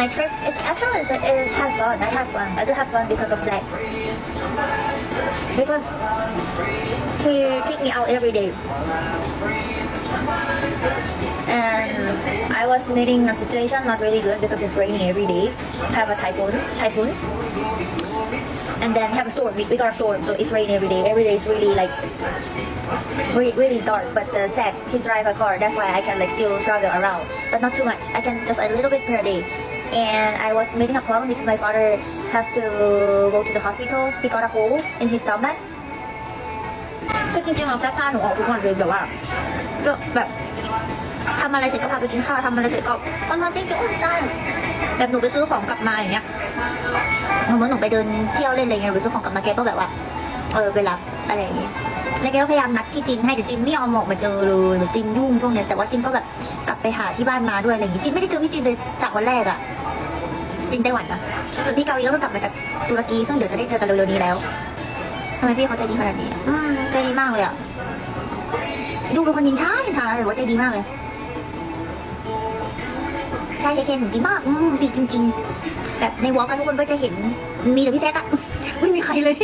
my trip is actually is, is have fun. I have fun. I do have fun because of that. Because he take me out every day. And I was meeting a situation not really good because it's raining every day. Have a typhoon, typhoon, and then have a storm. We, we got a storm, so it's raining every day. Every day is really like really, really dark. But the sad, he drive a car. That's why I can like still travel around, but not too much. I can just a little bit per day. And I was meeting a problem because my father has to go to the hospital. He got a hole in his stomach. คือจริงๆเราแซกพาหนูออกทุกวันเลยแบบว่าก็แบบทำอะไรเสร็จก็พาไปกินข้าวทำอะไรเสร็จก็วันวันติ๊กอุ้มใจแบบหนูไปซื้อของกลับมาอย่างเงี้ยสมมติหนูไปเดินเที่ยวเล่นอะไรเงี้ยหนูไปซื้อของกลับมาแกก็แบบว่า เออไปรับอะไรอย่างเงี้ยแล้วแกก็พยายามนัดที่จินให้แต่จินไม่ยอมออกมาเจอเลยแบบจินยุ่งช่วงเนี้ยแต่ว่าจินก็แบบกลับไปหาที่บ้านมาด้วยอะไรอย่างเงี้ยจินไม่ได้เจอพี่จินเลยจากวันแรกอะ จินไต้หวันนะส่วนพี่เกาหลีก็เพิ่งกลับมาจากตุรกีซึ่งเดี๋ยวจะได้เจอกันเร็วๆนี้แล้วทำไมพี่เขาใจดีขนาดนี้อืมใจดีมากเลยอะดูเป็นคนยินช้ายินช้าเลยว่าใจดีมากเลยใช่ใช่ใช่หนูดีมากอืมดีจริง ๆ แบบในวอล์กทุกคนก็จะเห็นมีแต่พี่แซกอะไม่มีใครเลย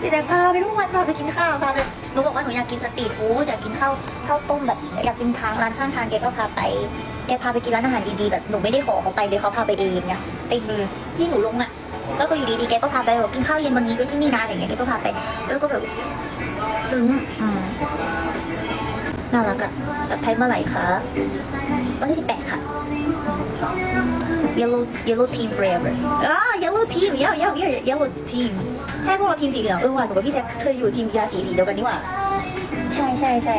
พี่แซกพาไปทุกวันพาไปกินข้าวพาไปหนูบอกว่าหนูอยากกินสตรีทฟู้ดอยากกินข้าวข้าวต้มแบบอยากกินทางร้านข้างทางแกก็พาไป แกพาไปกินร้านอาหารดีๆแบบหนูไม่ได้ขอเขาไปเลยเขาพาไปเองเนี่ยเต็มเลยที่หนูลงอะแล้วก็อยู่ดีๆแกก็พาไปบอกกินข้าวเย็นวันนี้ด้วยที่นี่นะอะไรเงี้ยแกก็พาไป แล้วก็แบบซึ้งอืมน่ารักอะกลับไทยเมื่อไหร่คะวันที่สิบแปดค่ะ yellow yellow team forever อ่า yellow team yellow yellow yellow team ใช่พวกเราทีมสีเหลืองเออว่ะหนูกับพี่แซคเคยอยู่ทีมกีฬาสีสีเดียวกันนี่หว่า ใช่ใช่ใช่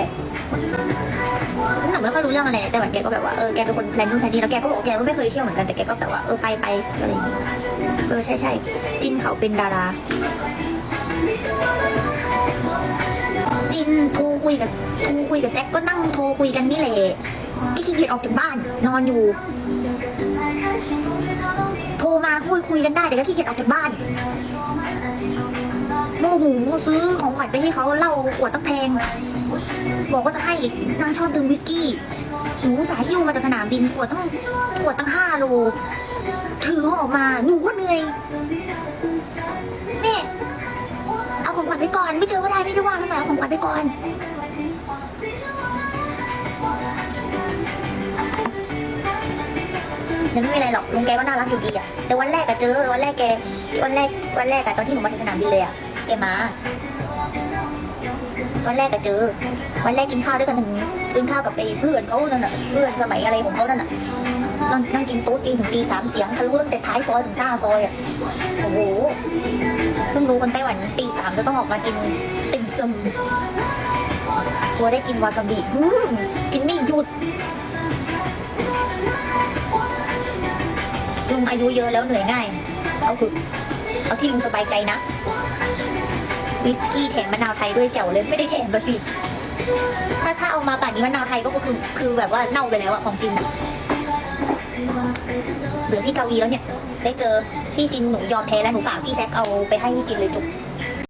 หนูไม่ค่อยรู้เรื่องอะไรแต่เหมือนแกก็แบบว่าเออแกเป็นคนแพลนนู่นแพลนนี่แล้วแกก็บอกแกก็ไม่เคยเที่ยวเหมือนกันแต่แกก็แบบว่าเออไปไปอะไรอย่างเงี้ยเออใช่ใช่จินเขาเป็นดารา จินโทรคุยกับโทรคุยกับแซกก็นั่งโทรคุยกันนี่แหละที่ขี้เกียจออกจากบ้าน นอนอยู่โทรมาคุยคุยกันได้แต่ก็ขี้เกียจออกจากบ้านโมโหซื้อของขวัญไปให้เขาเล้าขวดตั้งแพง บอกว่าจะให้นางชอบดื่มวิสกี้หนูสาห์หิ้วมาจากสนามบินขวดตั้งขวดตั้งห้าโล ถือออกมาหนูก็เหนื่อยแม่เอาของขวัญไปก่อน ไม่เจอก็ได้ไม่ได้ว่าทำไมเอาของขวัญไปก่อนยังไม่มีอะไรหรอกลุงแกก็น่ารักอยู่ดีอะแต่วันแรกอะเจอวันแรกแกวันแรกวันแรกอะตอนที่หนูมาที่สนามบินเลยอะแกมา วันแรกอะเจอ วันแรกกินข้าวด้วยกันถึงกินข้าวกับไอ้เพื่อนเขานั่นน่ะ เพื่อนสมัยอะไรของเขานั่นน่ะนั่งนั่งกินโต๊ะจีนถึงตีสามเสียงทะลุตั้งแต่ท้ายซอยถึงหน้าซอยอะ โอ้โห เพิ่งรู้คนไต้หวันตีสามจะต้องออกมากินติ่มซำกลัวได้กินวาซาบิอืมกินไม่หยุดลุงอายุเยอะแล้วเหนื่อยง่าย เอาคือเอาที่ลุงสบายใจนะ วิสกี้แถมมะนาวไทยด้วยแจ๋วเลยไม่ได้แถมมาสิ ถ้าถ้าเอามาป่านนี้มะนาวไทยก็คือคือแบบว่าเน่าไปแล้วอะของจริงอะเหลือพี่เกาอีแล้วเนี่ย ได้เจอพี่จินหนูยอมแพ้แล้วหนูฝากพี่แซกเอาไปให้พี่จินเลยจุก